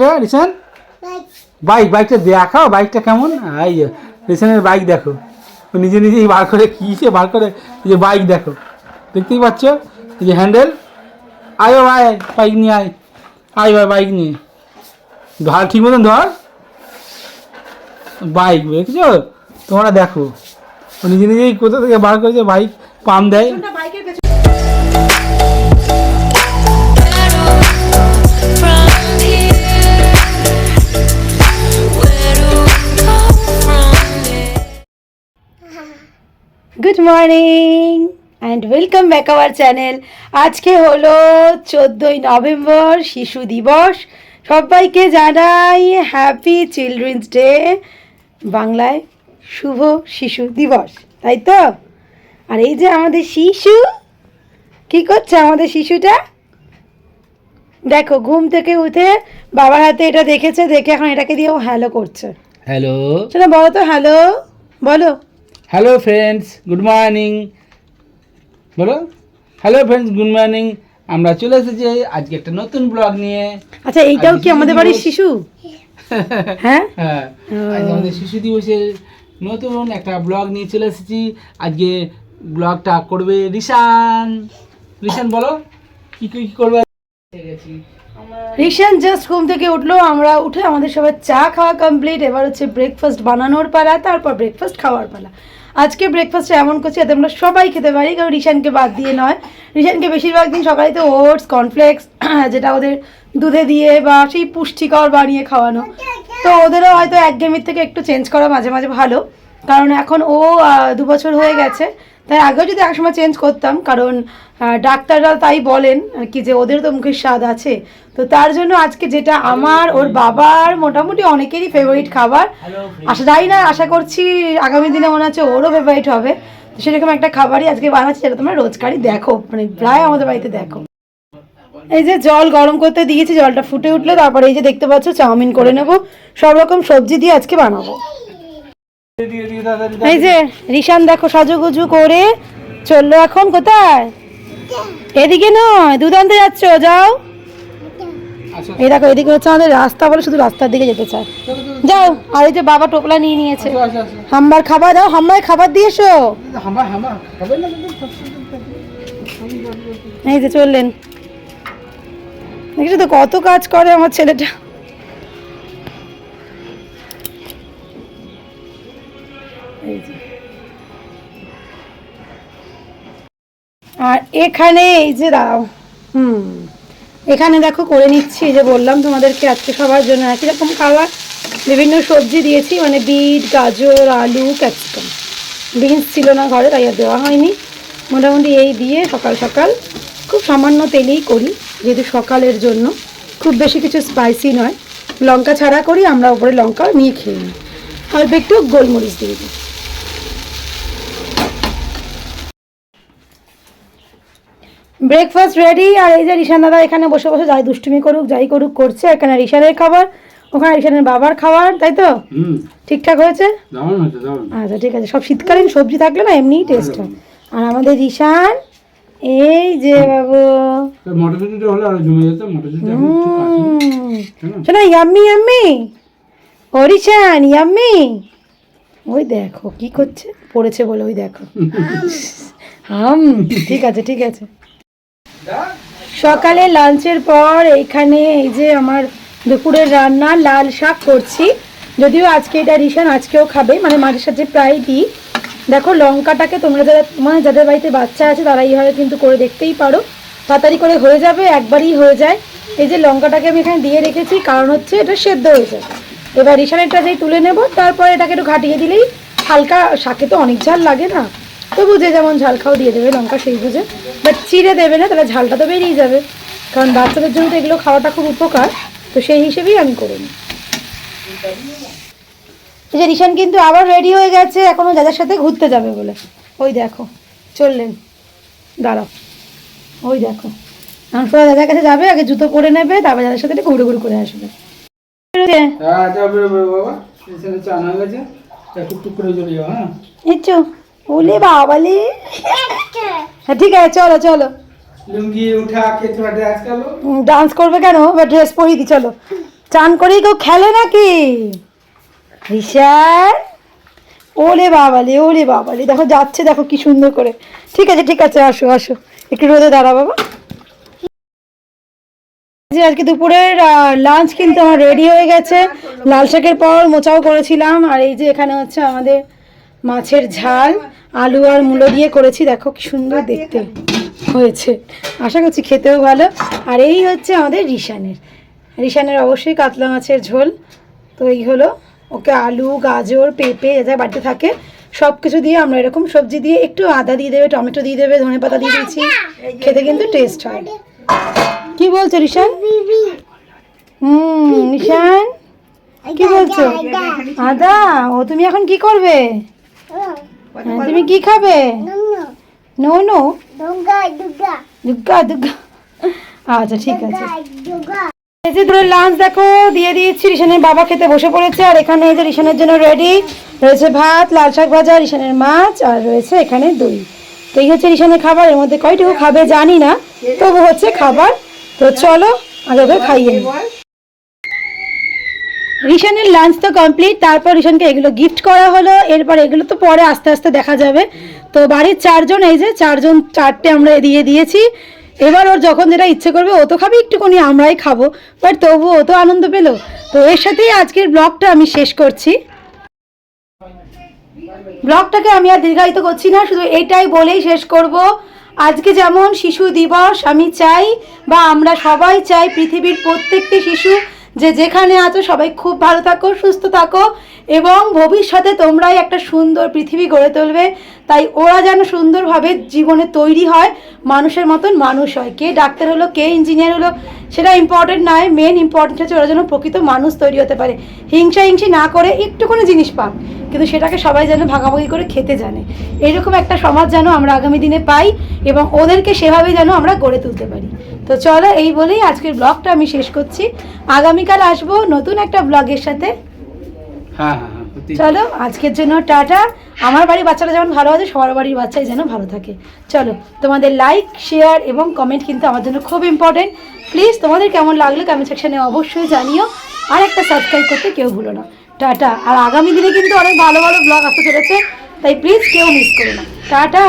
রিসান bike, বাইকটা দেখাও, বাইকটা কেমন? এই রিসানের বাইক দেখো। নিজে নিজেই বার করে, কি বার করে যে বাইক দেখো। দেখতেই পাচ্ছ? এই যে হ্যান্ডেল। আয় আয়, বাইক নিয়ে আয়। আয় ভাই বাইক নিয়ে। ধর, ঠিক মতন ধর। বাইক, দেখছ? তোমরা দেখো। নিজে নিজেই কোথা থেকে বার করেছে, বাইক পাম দেয়। Good morning and welcome back our channel আজকে হলো চোদ্দোই নভেম্বর শিশু দিবস। সবাইকে জানাই হ্যাপি চিলড্রেন্স ডে বাংলায় শুভ শিশু দিবস তাই তো? আর এই যে আমাদের শিশু কি করছে আমাদের শিশুটা? দেখো ঘুম থেকে উঠে বাবার হাতে এটা দেখেছে দেখে এখন এটাকে দিয়েও হ্যালো করছে। হ্যালো শোনো বলো তো হ্যালো বলো। হ্যালো ফ্রেন্ডস গুড মর্নিং বলো। হ্যালো ফ্রেন্ডস গুড মর্নিং আমরা চলে এসেছি আজকে একটা নতুন ব্লগ নিয়ে। আচ্ছা এইটাও কি আমাদের বাড়ির শিশু? হ্যাঁ? হ্যাঁ। আজ আমাদের শিশু দিবসের নতুন একটা ব্লগ নিয়ে চলে এসেছি। আজকে ব্লগটা করবে রিশান। রিশান বলো। কি কি কি করবে? রিশান জাস্ট ঘুম থেকে উঠল। আমরা উঠে আমাদের সবার চা খাওয়া কমপ্লিট এবার হচ্ছে ব্রেকফাস্ট বানানোর পালা তারপর ব্রেকফাস্ট খাওয়ার পালা। আজকে ব্রেকফাস্টে এমন করছি যাতে আমরা সবাই খেতে পারি, কারণ রিশানকে বাদ দিয়ে নয়। রিশানকে বেশিরভাগ দিন সকালে তো ওটস কর্নফ্লেক্স যেটা ওদের দুধে দিয়ে বা সেই পুষ্টিকর বানিয়ে খাওয়ানো। তো ওদেরও হয়তো এক গেমের থেকে একটু চেঞ্জ করা মাঝে মাঝে ভালো, কারণ এখন ও দু বছর হয়ে গেছে। তাই আগেও যদি একসময় চেঞ্জ করতাম কারণ ডাক্তাররা তাই বলেন আর কি যে ওদের তো মুখের স্বাদ আছে। তো তার জন্য আজকে যেটা আমার ওর বাবার মোটামুটি অনেকেরই ফেভারিট খাবার। আশা যাই না আশা করছি আগামী দিনে মনে হচ্ছে ওরও ফেভারিট হবে। তো সেরকম একটা খাবারই আজকে বানাচ্ছি যেটা তোমরা রোজকারই দেখো মানে প্রায় আমাদের বাড়িতে দেখো। এই যে জল গরম করতে দিয়েছি জলটা ফুটে উঠলে তারপরে এই যে দেখতে পাচ্ছ চাউমিন করে নেব। সব রকম সবজি দিয়ে আজকে বানাবো। এই যে রিশান দেখো সাজুগুজু করে চলল এখন কোথায়? এদিকে নয় দুধ আনতে যাচ্ছ যাও। আসো এই দেখো এদিকে হচ্ছে আমাদের রাস্তা বলে শুধু রাস্তার দিকে যেতে চায়। যাও আর এই যে বাবা টোপলা নিয়ে নিয়েছে। আসো আসো হাম্বার খাবার দাও হাম্বার খাবার দিয়ে এসো। এই যে চললেন। দেখছ তো কত কাজ করে আমার ছেলেটা। আর এখানে এই যে দাও হুম, এখানে দেখো করে নিচ্ছি যে বললাম তোমাদেরকে আজকে সবার জন্য একই রকম খাবার বিভিন্ন সবজি দিয়েছি মানে বিট, গাজর, আলু ক্যাপসিকাম বিনস ছিল না ঘরে, তাই আর দেওয়া হয়নি। মোটামুটি এই দিয়ে সকাল সকাল খুব সামান্য তেলেই করি, যেহেতু সকালের জন্য। খুব বেশি কিছু স্পাইসি নয়। লঙ্কা ছাড়া করি, আমরা উপরে লঙ্কা নিয়ে খেয়ে নিই। অল্প একটু গোলমরিচ দিয়ে দিই। ব্রেকফাস্ট রেডি আর এই যে রিশান দাদা এখানে বসে বসে যাই দুষ্টুমি করুক যাই করুক করছে। এখানে রিশানের খাবার ওখানে রিশানের বাবার খাবার তাই তো? ঠিকঠাক হয়েছে? আচ্ছা ঠিক আছে। সব শীতকালীন সবজি থাকলে না এমনিই টেস্ট হয়। আর আমাদের রিশান এই যে বাবু। শোনো ইয়াম্মি ইয়াম্মি। ও রিশান ইয়াম্মি। ওই দেখো কি করছে? পড়েছে বলে ওই দেখো। হাম ঠিক আছে ঠিক আছে। সকালে লাঞ্চের পর এইখানে এই যে আমার দুপুরের রান্না, লাল শাক করছি। যদিও আজকে এটা রিসান আজকেও খাবে মানে মাঝে সাথে প্রায় দিই। দেখো, লঙ্কাটাকে তোমরা যারা মানে যাদের বাড়িতে বাচ্চা আছে, তারা এইভাবে কিন্তু করে দেখতেই পারো। তাড়াতাড়ি করে হয়ে যাবে, একবারই হয়ে যায়। এই যে লঙ্কাটাকে আমি এখানে দিয়ে রেখেছি, কারণ হচ্ছে এটা সেদ্ধ হয়ে যায় এবার রিসানেরটা যেই তুলে নেব, তারপর এটাকে একটু ঘাটিয়ে দিলেই হালকা শাকে তো অনেক ঝাল লাগে না। তবু যে যেমন ঝাল খাও দিয়ে দেবে লঙ্কা সেই বুঝে। বাট চিড়ে দেবে না তাহলে ঝালটা তো বেরিয়ে যাবে। কারণ বাচ্চাদের জন্য তো এগুলো খাওয়াটা খুব উপকার তো সেই হিসেবেই আমি করে নিই। এই যে রিশান কিন্তু আবার রেডি হয়ে গেছে এখনও যাদের সাথে ঘুরতে যাবে বলে। ওই দেখো চললেন। দাঁড়াও। ওই দেখো। এখন সোজা দাদার কাছে যাবে আগে জুতো পরে নেবে তারপর যাদের সাথে একটু ঘুরে ঘুরে করে আসবে। হ্যাঁ যা বেরো বেরো বাবা। এখানে চান হয়ে গেছে। একটু টুক করে চলে যাও হ্যাঁ। ওলে বাবালে হ্যাঁ ঠিক আছে চলো চলো। লুঙ্গি উঠা কে তোরা ড্রেস কালো ডান্স করবে কেন? বা ড্রেস পরিয়ে দি চলো। চান করেই কেউ খেলে নাকি? ঋষার ওলে বাবালে ওলে বাবালে। দেখো যাচ্ছে দেখো কি সুন্দর করে। ঠিক আছে ঠিক আছে আসো আসো। একটু রোদে দাঁড়া বাবা। যে আজকে দুপুরের লাঞ্চ কিন্তু আমার রেডি হয়ে গেছে। লাল শাকের পর মোচাও করেছিলাম। আর এই যে এখানে হচ্ছে আমাদের মাছের ঝাল, আলু আর মূলো দিয়ে করেছি। দেখো কি সুন্দর দেখতে হয়েছে। আশা করছি খেতেও ভালো। আর এই হচ্ছে আমাদের রিশানের। রিশানের অবশ্যই কাতলা মাছের ঝোল। তো এই হলো। ওকে আলু, গাজর, পেঁপে, যা বাড়িতে থাকে সব কিছু দিয়ে আমরা এরকম সবজি দিয়ে একটু আদা দিয়ে দেবে, টমেটো দিয়ে দেবে, ধনে পাতা দিয়ে দিয়েছি। খেতে কিন্তু টেস্ট হয়। কি বলছো, রিশান? হুম নিশান কি বলছো? আদা? ও, তুমি এখন কি করবে? তুমি কি খাবে? নো নো দুর্গা দুর্গা আচ্ছা ঠিক আছে। এই যে ধরে লাঞ্চ দেখো দিয়ে দিয়েছি রিশানের বাবা খেতে বসে পড়েছে আর এখানে এই যে রিশানের জন্য রেডি রয়েছে ভাত লাল শাক ভাজা রিশানের মাছ আর রয়েছে এখানে দই। তো এই হচ্ছে রিশানের খাবার এর মধ্যে কয়টুকু খাবে জানি না তবু হচ্ছে খাবার। তো চলো আগে ওকে খাইয়ে রিশানের লাঞ্চ তো কমপ্লিট তারপর রিশানকে এগুলো গিফট করা হলো, এরপর এগুলো তো পরে আস্তে আস্তে দেখা যাবে। তো বাড়ির চারজন, এই যে চারজন, চারটে আমরা দিয়ে দিয়েছি। এবার ওর যখন যেটা ইচ্ছে করবে, ও তো খাবে, একটুখানি আমরাই খাব। বাট তবু ও তো আনন্দ পেল। তো এর সাথেই আজকের ব্লগটা আমি শেষ করছি। ব্লগটাকে আমি আর দীর্ঘায়িত করছি না, শুধু এটাই বলেই শেষ করব। আজকে যেমন শিশু দিবস, আমি চাই, বা আমরা সবাই চাই পৃথিবীর প্রত্যেকটি শিশু যে যেখানে আছো সবাই খুব ভালো থাকো, সুস্থ থাকো এবং ভবিষ্যতে তোমরাই একটা সুন্দর পৃথিবী গড়ে তুলবে। তাই ওরা যেন সুন্দরভাবে জীবনে তৈরি হয়, মানুষের মতন মানুষ হয়। কে ডাক্তার হলো, কে ইঞ্জিনিয়ার হলো, সেটা ইম্পর্টেন্ট নয়। মেন ইম্পর্টেন্ট হচ্ছে ওরা যেন প্রকৃত মানুষ তৈরি হতে পারে। হিংসা হিংসি না করে একটুখানি জিনিস পাক, কিন্তু সেটাকে সবাই যেন ভাগাভাগি করে খেতে জানে। এরকম একটা সমাজ যেন আমরা আগামী দিনে পাই এবং ওদেরকে সেভাবে যেন আমরা গড়ে তুলতে পারি। তো চলো এই বলেই আজকের ব্লগটা আমি শেষ করছি। আগামীকাল আসব নতুন একটা ব্লগের সাথে। হ্যাঁ হ্যাঁ হ্যাঁ চলো আজকের জন্য টাটা। আমার বাড়ির বাচ্চারা যেমন ভালো আছে সবার বাড়ির বাচ্চাই যেন ভালো থাকে। চলো তোমাদের লাইক শেয়ার এবং কমেন্ট কিন্তু আমার জন্য খুব ইম্পর্টেন্ট প্লিজ তোমাদের কেমন লাগল কমেন্ট সেকশনে অবশ্যই জানিও। আর একটা সাবস্ক্রাইব করতে কেউ ভুলো না। টাটা। আর আগামী দিনে কিন্তু অনেক ভালো ভালো ব্লগ আসতে চলেছে তাই প্লিজ কেউ মিস করো না। টাটা।